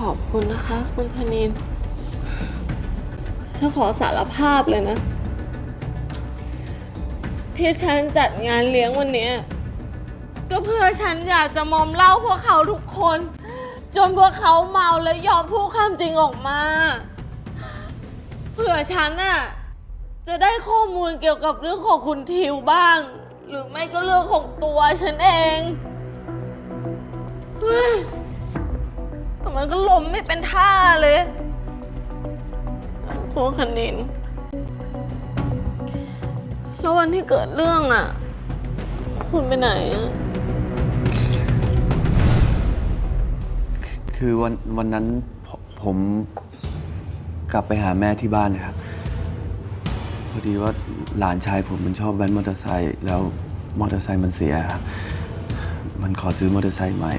ขอบคุณนะคะ คุณธนินฉันขอสารภาพเลยนะ ที่ฉันจัดงานเลี้ยงวันนี้ก็เพื่อฉันอยากจะมอมเหล่าพวกเขาทุกคน จนพวกเขาเมาแล้วยอมพูดความจริงออกมา เผื่อฉันน่ะจะได้ข้อมูลเกี่ยวกับเรื่องของคุณทิวบ้าง หรือไม่ก็เรื่องของตัวฉันเองเฮ้ย แต่มันก็ล้มไม่เป็นท่าเลยคุณคณิน แล้ววันที่เกิดเรื่องอะ คุณไปไหนอะคือวันวันนั้นผมผมกลับไปหาแม่ที่บ้านนะครับ พอดีว่าหลานชายผมมันชอบแว้นมอเตอร์ไซค์แล้วมอเตอร์ไซค์มันเสียครับ มันขอซื้อมอเตอร์ไซค์ใหม่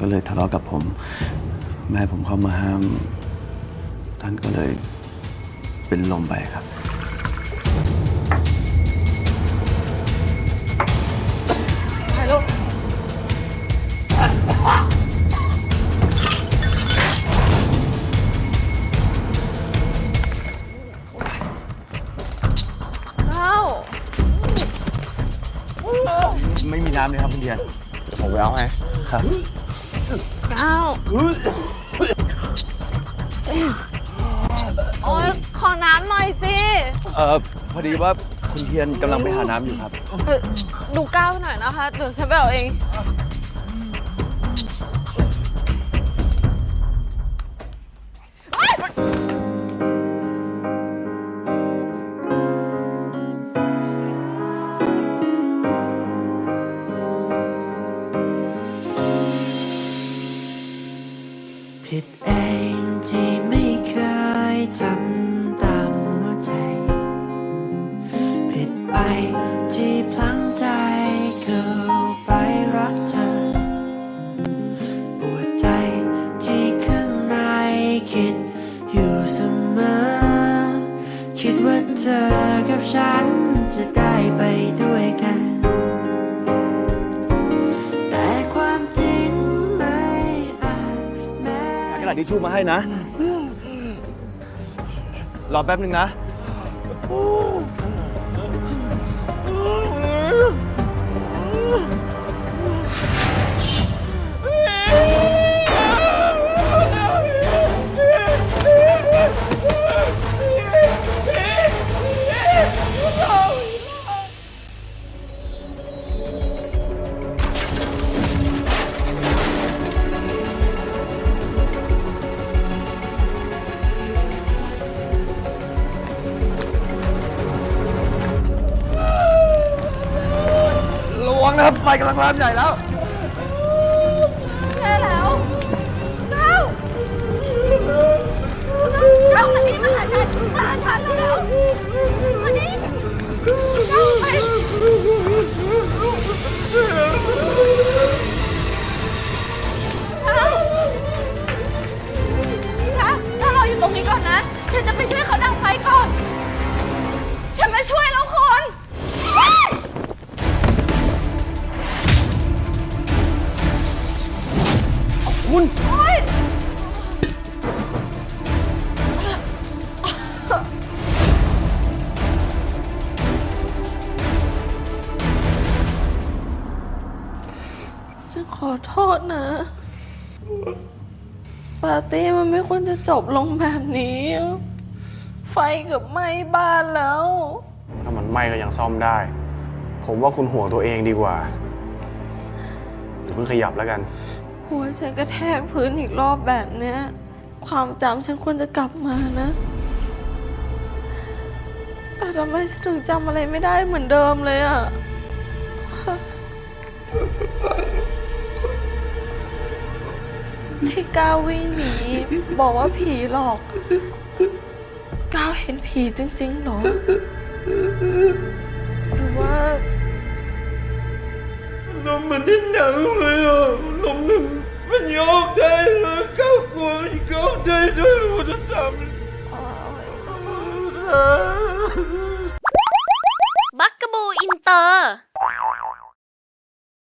ก็เลยทะเลาะกับผม แม่ผมเข้ามาห้าม ท่านก็เลยเป็นลมไปครับไปลูกเก้าไม่มีน้ำเลยครับคุณเดียน เดี๋ยวผมไปเอาให้ ครับ เก้าโอ๊ยขอน้ำหน่อยสิ เออพอดีว่าคุณเทียนกำลังไปหาน้ำอยู่ครับเอ่อดูก้าวหน่อยนะคะ เดี๋ยวฉันไปเอาเอง ผิดเองที่ไม่เคยทำตามหัวใจ ผิดไปที่พลั้งใจเข้าไปรักเธอ ปวดใจที่ข้างในคิดอยู่เสมอ คิดว่าเธอกับฉัน ทิชชู่มาให้นะ รอแป๊บหนึ่งนะ ระวังนะครับไฟกำลังลามใหญ่แล้วแค่แล้วเก้าเก้ามานี่มาหาฉันมาหาฉันเร็วๆมานี่เก้าไปเก้าเก้าเก้ารออยู่ตรงนี้ก่อนนะ ฉันจะไปช่วยเขาดับไฟก่อน ฉันมาช่วยแล้วคน คุณ ฉันขอโทษนะ ปาร์ตี้มันไม่ควรจะจบลงแบบนี้ ไฟเกือบไหม้บ้านแล้ว ถ้ามันไหม้ก็ยังซ่อมได้ ผมว่าคุณห่วงตัวเองดีกว่าอย่าเพิ่งขยับแล้วกัน หัวฉันกระแทกพื้นอีกรอบแบบเนี้ย ความจำฉันควรจะกลับมานะ แต่ทำไมฉันถึงจำอะไรไม่ได้เหมือนเดิมเลยอะที่ก้าววิ่งหนีบอกว่าผีหลอก ก้าวเห็นผีจริงๆหรอ หรือว่านมมันที่หนั งเลยอะนมมันมันย